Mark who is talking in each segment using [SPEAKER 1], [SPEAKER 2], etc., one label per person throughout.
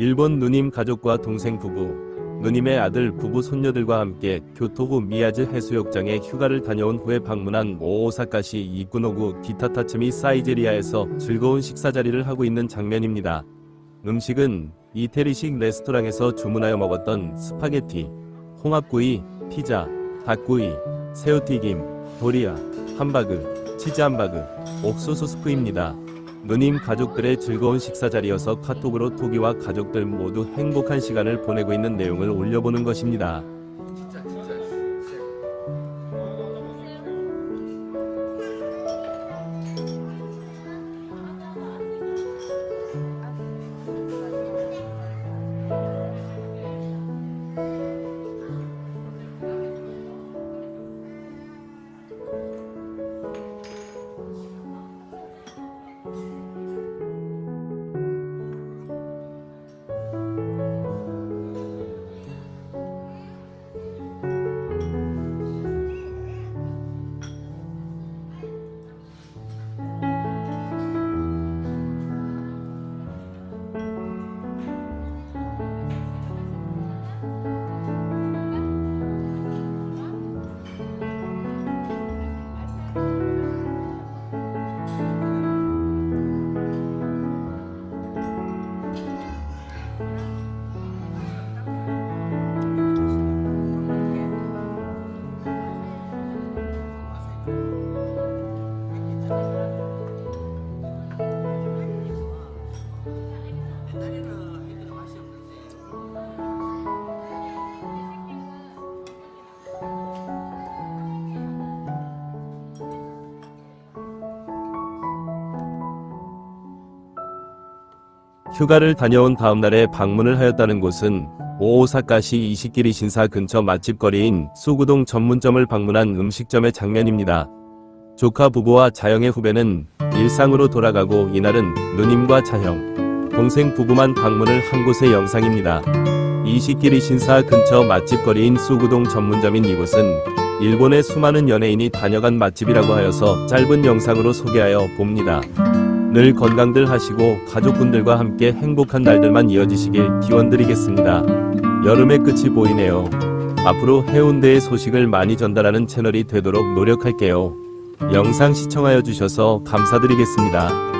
[SPEAKER 1] 일본 누님 가족과 동생 부부, 누님의 아들 부부 손녀들과 함께 교토부 미야즈 해수욕장에 휴가를 다녀온 후에 방문한 오사카시 이쿠노구 기타타츠미 사이제리아에서 즐거운 식사 자리를 하고 있는 장면입니다. 음식은 이태리식 레스토랑에서 주문하여 먹었던 스파게티, 홍합구이, 피자, 닭구이, 새우튀김, 도리아, 함바그, 치즈 함바그, 옥수수 스프입니다. 누님 가족들의 즐거운 식사 자리여서 카톡으로 토기와 가족들 모두 행복한 시간을 보내고 있는 내용을 올려보는 것입니다. 휴가를 다녀온 다음 날에 방문을 하였다는 곳은 오사카시 이시키리 신사 근처 맛집거리인 수구동 전문점을 방문한 음식점의 장면입니다. 조카 부부와 자영의 후배는 일상으로 돌아가고 이날은 누님과 자형, 동생 부부만 방문을 한 곳의 영상입니다. 이시키리 신사 근처 맛집거리인 수구동 전문점인 이곳은 일본의 수많은 연예인이 다녀간 맛집이라고 하여서 짧은 영상으로 소개하여 봅니다. 늘 건강들 하시고 가족분들과 함께 행복한 날들만 이어지시길 기원드리겠습니다. 여름의 끝이 보이네요. 앞으로 해운대의 소식을 많이 전달하는 채널이 되도록 노력할게요. 영상 시청하여 주셔서 감사드리겠습니다.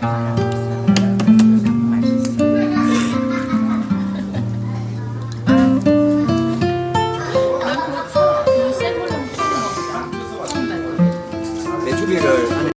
[SPEAKER 2] 嗯